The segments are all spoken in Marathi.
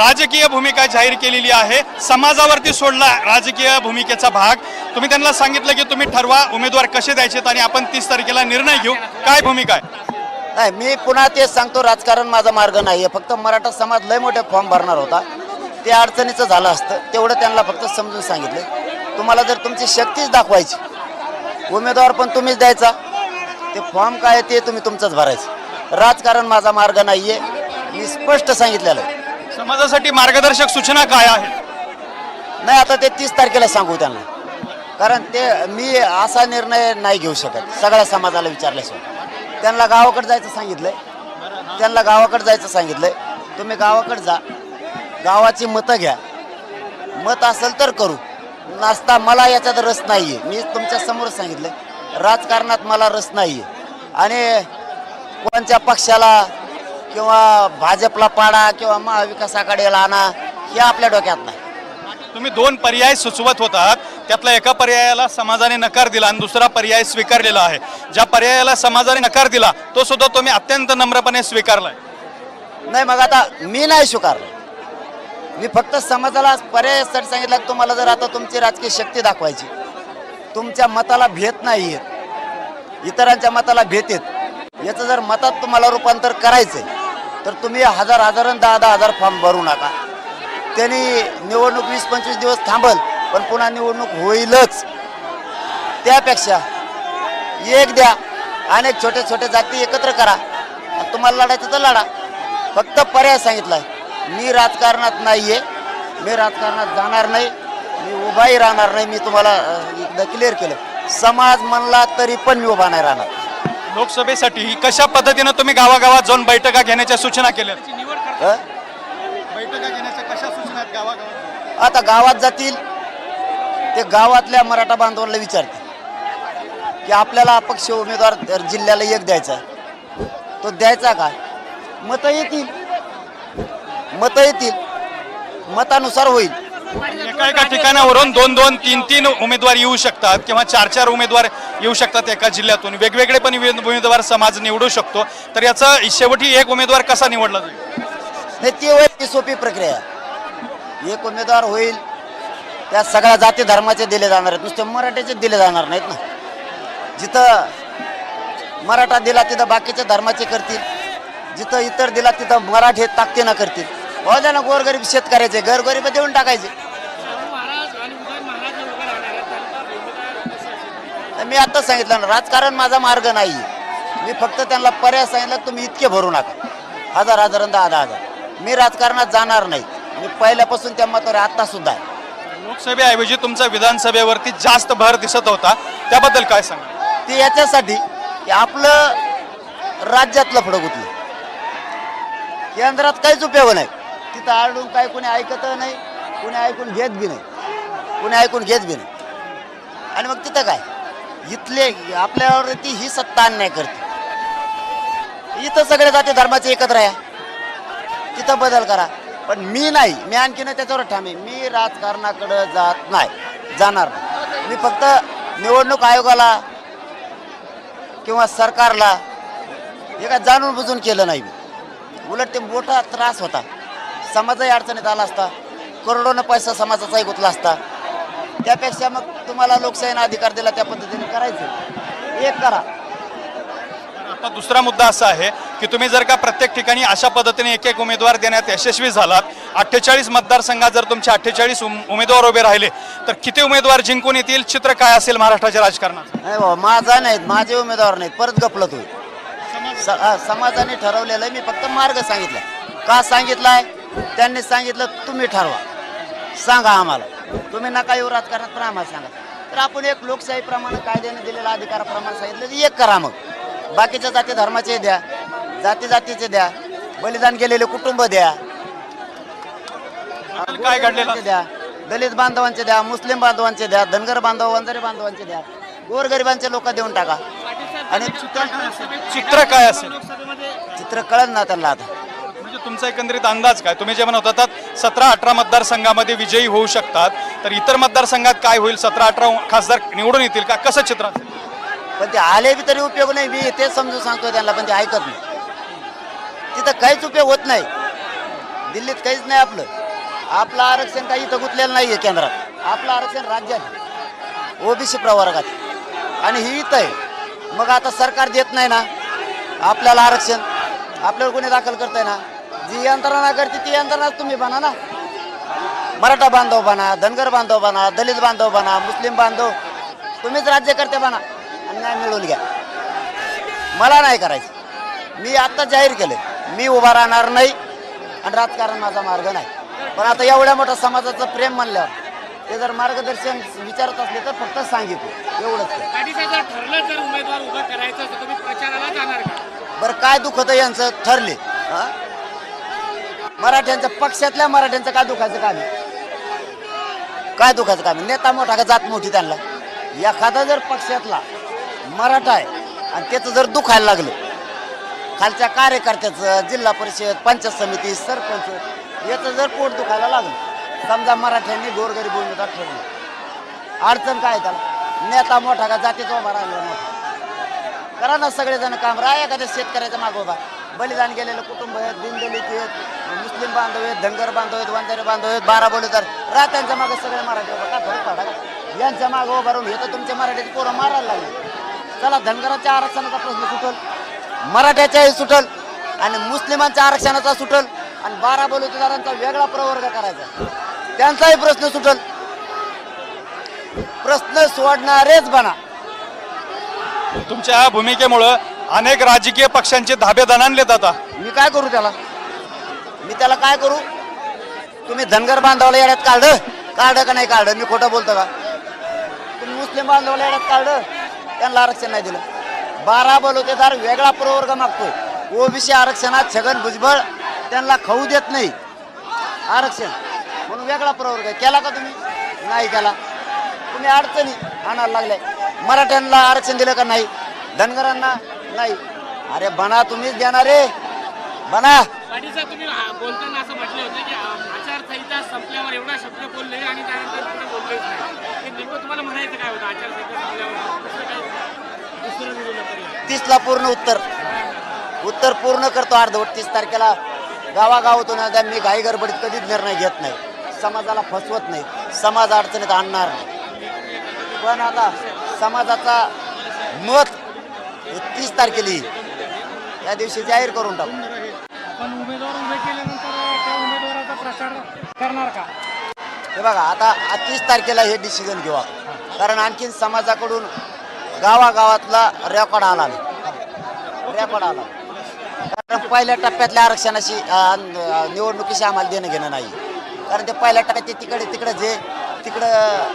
राजकीय भूमिका जाहीर केलेली आहे. समाजावरती सोडला राजकीय भूमिकेचा भाग. तुम्ही त्यांना सांगितलं की तुम्ही ठरवा उमेदवार कसे द्यायचे आणि आपण तीस तारखेला निर्णय घेऊ. काय भूमिका आहे? नाही मी पुन्हा तेच सांगतो राजकारण माझा मार्ग नाही आहे फक्त मराठा समाज लय मोठे फॉर्म भरणार होता. ते अडचणीचं झालं असतं. तेवढं त्यांना फक्त समजून सांगितलं. तुम्हाला जर तुमची शक्तीच दाखवायची उमेदवार पण तुम्हीच द्यायचा. ते फॉर्म काय आहे ते तुम्ही तुमचंच भरायचं. राजकारण माझा मार्ग नाही आहे मी स्पष्ट सांगितलेलं आहे. समाजासाठी मार्गदर्शक सूचना काय आहेत? नाही आता ते तीस तारखेला सांगू त्यांना. कारण ते मी असा निर्णय नाही घेऊ शकत. सगळ्या समाजाला विचारल्याशिवाय. त्यांना गावाकडे जायचं सांगितलंय. त्यांना गावाकडे जायचं सांगितलंय. तुम्ही गावाकडे जा. गावाची मतं घ्या. मत असेल तर करू. नसता मला याच्यात रस नाही आहे मी तुमच्यासमोर सांगितलं राजकारणात मला रस नाही आहे आणि कोणत्या पक्षाला किंवा भाजपला पाडा किंवा महाविकास आघाडीला आणा हे आपल्या डोक्यात नाही. तुम्ही दोन पर्याय सुचवत होतात. त्यातला एका पर्यायाला समाजाने नकार दिला आणि दुसरा पर्याय स्वीकारलेला आहे. ज्या पर्यायाला समाजाने नकार दिला तो सुद्धा तुम्ही अत्यंत नम्रपणे स्वीकारलाय. नाही मग आता मी नाही स्वीकारलं. मी फक्त समाजाला पर्यायासाठी सांगितलं की तुम्हाला जर आता तुमची राजकीय शक्ती दाखवायची तुमच्या मताला भेट नाही येत इतरांच्या मताला भेट येत याचं जर मतात तुम्हाला रूपांतर करायचंय तर तुम्ही हजार हजार आणि दहा दहा हजार फॉर्म भरू नका. त्यांनी निवडणूक वीस पंचवीस दिवस थांबल पण पुन्हा निवडणूक होईलच. त्यापेक्षा एक द्या अनेक छोटे छोटे जाती एकत्र करा. आणि तुम्हाला लढायचं तर लढा. फक्त पर्याय सांगितलाय मी राजकारणात नाहीये मी राजकारणात जाणार नाही मी उभाही राहणार नाही मी तुम्हाला एकदा क्लिअर केलं. समाज म्हणला तरी पण मी उभा नाही राहणार. लोकसभेसाठी कशा पद्धतीनं तुम्ही गावागावात जाऊन बैठका घेण्याच्या सूचना केल्या? बैठका घेण्याच्या कशा सूचना आहेत गावागावात? आता गावात जातील ते गावातल्या मराठा बांधवांना विचारतील. की आपल्याला अपक्ष उमेदवार जिल्ह्याला एक द्यायचा आहे, तो द्यायचा का? मतं येतील. मतं येतील. मतानुसार होईल. एका एका ठिकाणावरून दोन दोन तीन तीन उमेदवार येऊ शकतात किंवा चार चार उमेदवार येऊ शकतात एका जिल्ह्यातून. वेगवेगळे पण उमेदवार समाज निवडू शकतो. तर याचा शेवटी एक उमेदवार कसा निवडला जाईल? ती होईल ती सोपी प्रक्रिया. एक उमेदवार होईल त्या सगळ्या जाती धर्माचे दिले जाणार आहेत. नुसते मराठ्याचे दिले जाणार नाहीत ना. जिथं मराठा दिला तिथं बाकीच्या धर्माचे करतील. जिथं इतर दिला तिथं मराठे ताकदीनं करतील. हो ना गोरगरीब शेतकऱ्याचे गरगरीब देऊन टाकायचे. मी आता सांगितलं ना राजकारण माझा मार्ग नाही. मी फक्त त्यांना पर्याय सांगितलं तुम्ही इतके भरू नका. हजार हजार दहा दहा हजार. मी राजकारणात जाणार नाही. मी पहिल्यापासून त्या मतावर आता सुद्धा आहे. लोकसभेऐवजी तुमचा विधानसभेवरती जास्त भर दिसत होता. त्याबद्दल काय सांगा ते याच्यासाठी की आपलं राज्यातलं फडक उठलं. केंद्रात काहीच उपयोग नाही. तिथं आरडून काय कोणी ऐकत नाही कोणी ऐकून घेत बी नाही. कोणी ऐकून घेत बी नाही. आणि मग तिथं काय? इथले आपल्यावरती ही सत्ता अन्याय करते. इथं सगळे जाती धर्माचे एकत्र आहे. तिथं बदल करा. पण मी नाही. मी आणखीन त्याच्यावर ठामे मी राजकारणाकडं जात नाही. जाणार मी फक्त निवडणूक आयोगाला किंवा सरकारला हे काय जाणून बुजून केलं नाही मी. उलट ते मोठा त्रास होता. समाजही अडचणीत आला असता. करोडोनं पैसा समाजाचाही गुतला असता. त्यापेक्षा मग तुम्हाला लोकशाहीनं अधिकार दिला त्या पद्धतीने करायचं. एक करा. आता दुसरा मुद्दा असा आहे की तुम्ही जर का प्रत्येक ठिकाणी अशा पद्धतीने एक एक उमेदवार देण्यात यशस्वी झालात अठ्ठेचाळीस मतदारसंघात जर तुमचे अठ्ठेचाळीस उमेदवार उभे राहिले तर किती उमेदवार जिंकून येतील? चित्र काय असेल महाराष्ट्राच्या राजकारणात? नाही बाबा माझा नाहीत माझे उमेदवार नाहीत परत गपलत होईल. स- हा, समाजाने ठरवलेलं आहे मी फक्त मार्ग सांगितला. का सांगितलाय? त्यांनी सांगितलं तुम्ही ठरवा. सांगा आम्हाला. तुम्ही नका येऊ राजकारणात पण आम्हाला सांगा. तर आपण एक लोकशाहीप्रमाणे कायद्याने दिलेल्या अधिकाराप्रमाणे सांगितलं एक करा मग. बाकीच्या जाती धर्माचे द्या जाती जातीचे द्या बलिदान केलेले कुटुंब द्या. काय घडलेला? द्या दलित बांधवांचे द्या मुस्लिम बांधवांचे द्या धनगर बांधव वंजारी बांधवांचे द्या. गोरगरिबांचे लोक देऊन टाका. आणि चित्र काय असेल? चित्र कळत ना त्यांना आता. म्हणजे तुमचा एकंदरीत अंदाज काय? तुम्ही जे म्हणत होतात सतरा अठरा मतदारसंघामध्ये विजयी होऊ शकतात. तर इतर मतदारसंघात काय होईल? सतरा अठरा खासदार निवडून येतील का? कसं चित्र असेल? पण ते आले बी तरी उपयोग नाही. मी तेच समजून सांगतो त्यांना पण ते ऐकत नाही. तिथं काहीच उपयोग होत नाही. दिल्लीत काहीच नाही आपलं. आपलं आरक्षण काही इथं गुंतलेलं नाही आहे केंद्रात. आपलं आरक्षण राज्यात ओबीसी प्रवर्गात आणि ही इथं आहे. मग आता सरकार देत नाही ना? आपल्याला आरक्षण. आपल्याला गुन्हे दाखल करताय ना? जी यंत्रणा करते ती यंत्रणा तुम्ही बना ना. मराठा बांधव बना धनगर बांधव बना दलित बांधव बना मुस्लिम बांधव तुम्हीच राज्यकर्ते बना. आणि न्याय मिळवून घ्या. मला नाही करायचं. मी आत्ता जाहीर केलं मी उभा राहणार नाही आणि राजकारण माझा मार्ग नाही. पण आता एवढ्या मोठ्या समाजाचं प्रेम म्हणल्यावर ते जर मार्गदर्शन विचारत असले तर फक्त सांगितलं. एवढंच. बरं काय दुखत यांचं? ठरले? मराठ्यांच्या पक्षातल्या मराठ्यांचं काय दुखायचं काम आहे काय दुखायचं काम आहे? नेता मोठा का जात मोठी त्यांना? एखादा जर पक्षातला मराठा आहे आणि त्याचं जर दुखायला लागलं खालच्या कार्यकर्त्याचं जिल्हा परिषद पंचायत समिती सरपंच याचं जर पोट दुखायला लागलं समजा मराठ्यांनी गोरगरीब भूमिका ठरली अडचण काय त्याला? नेता मोठा का जातीचा उभा राहिला मोठा? करा ना सगळेजण काम. राहा एखाद्या शेतकऱ्याच्या मागोबा बलिदान गेलेलं कुटुंब आहेत दिनदलित आहेत. मुस्लिम बांधव आहेत धनगर बांधव आहेत वंजारी बांधव आहेत बारा बोलतात राहा त्यांच्या मागं सगळे मराठी उभा का? पडा? यांच्या मागं उभा राहून हे तर तुमच्या मराठीची पोरं मारायला लागले. चला धनगराच्या आरक्षणाचा प्रश्न सुटल. मराठ्याच्याही सुटल. आणि मुस्लिमांच्या आरक्षणाचा सुटल. आणि बारा बलुतेदारांचा वेगळा प्रवर्ग करायचा. त्यांचाही प्रश्न सुटल. प्रश्न सोडणारेच बना. तुमच्या भूमिकेमुळं अनेक राजकीय पक्षांचे धाबे दणाणलेत आता. मी काय करू त्याला? मी त्याला काय करू? तुम्ही धनगर बांधवाला येड्यात काढलं काढलं का नाही काढलं मी खोटं बोलतो का? तुम्ही मुस्लिम बांधवाला येण्यात काढलं त्यांना आरक्षण नाही दिलं. बारा बलुतेदार वेगळा प्रवर्ग मागतोय. ओबीसी आरक्षणात छगन भुजबळ त्यांना खाऊ देत नाही. आरक्षण. म्हणून वेगळा प्रवर्ग केला का तुम्ही? नाही केला. तुम्ही अडचणी आणायला लागले. मराठ्यांना आरक्षण दिलं का नाही? धनगरांना नाही. अरे बना तुम्हीच देणार रे बना. गाडीचा तुम्ही बोलताना असं म्हटलं होतं की आचारसंहिता संपल्यावर एवढा शब्द बोलले आणि त्यानंतर पुढे बोललेच नाही. हे नेमकं तुम्हाला म्हणायचं काय होतं आचारसंहिता संपल्यावर? तीसला पूर्ण उत्तर. उत्तर पूर्ण करतो अर्धवट. तीस तारखेला गावागावातून आता मी घाई गडबडीत कधीच निर्णय घेत नाही. समाजाला फसवत नाही. समाज अडचणीत आणणार नाही. पण आता समाजाचा मत तीस तारखेला येईल त्या दिवशी जाहीर करून टाकू पण उमेदवार उभे केल्यानंतर त्या करणार का? हे बघा आता तीस तारखेला हे डिसिजन घेऊ आपण. कारण आणखीन समाजाकडून गावागावातला रेकॉर्ड आला नाही. रेकॉर्ड आला. कारण पहिल्या टप्प्यातल्या आरक्षणाशी निवडणुकीशी आम्हाला देणं घेणं नाही. कारण ते पहिल्या टप्प्यात ते तिकडे तिकडे जे तिकडं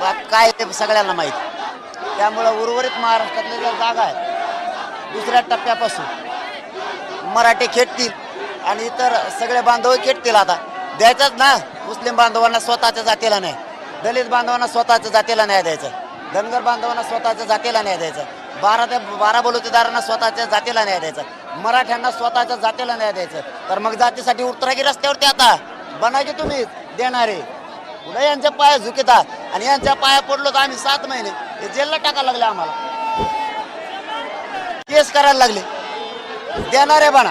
बा- काय ते सगळ्यांना माहीत. त्यामुळं उर्वरित महाराष्ट्रातल्या ज्या जागा आहेत दुसऱ्या टप्प्यापासून मराठी खेटतील आणि इतर सगळे बांधव किटतील आता. द्यायचंच ना. मुस्लिम बांधवांना स्वतःच्या जातीला नाही. दलित बांधवांना स्वतःच्या जातीला नाही द्यायचं. धनगर बांधवांना स्वतःच्या जातीला नाही द्यायचं. बारा ते बारा बलुतेदारांना स्वतःच्या जातीला नाही द्यायचं. मराठ्यांना स्वतःच्या जातीला नाही द्यायचं. तर मग जातीसाठी उतरा की रस्त्यावरती आता बनायचे तुम्ही देणारे. पुढे यांच्या पाया झुकिता. आणि यांच्या पाया पडलो तर आम्ही सात महिने. हे जेलला टाकायला लागले आम्हाला. केस करायला लागले. देणारे बना.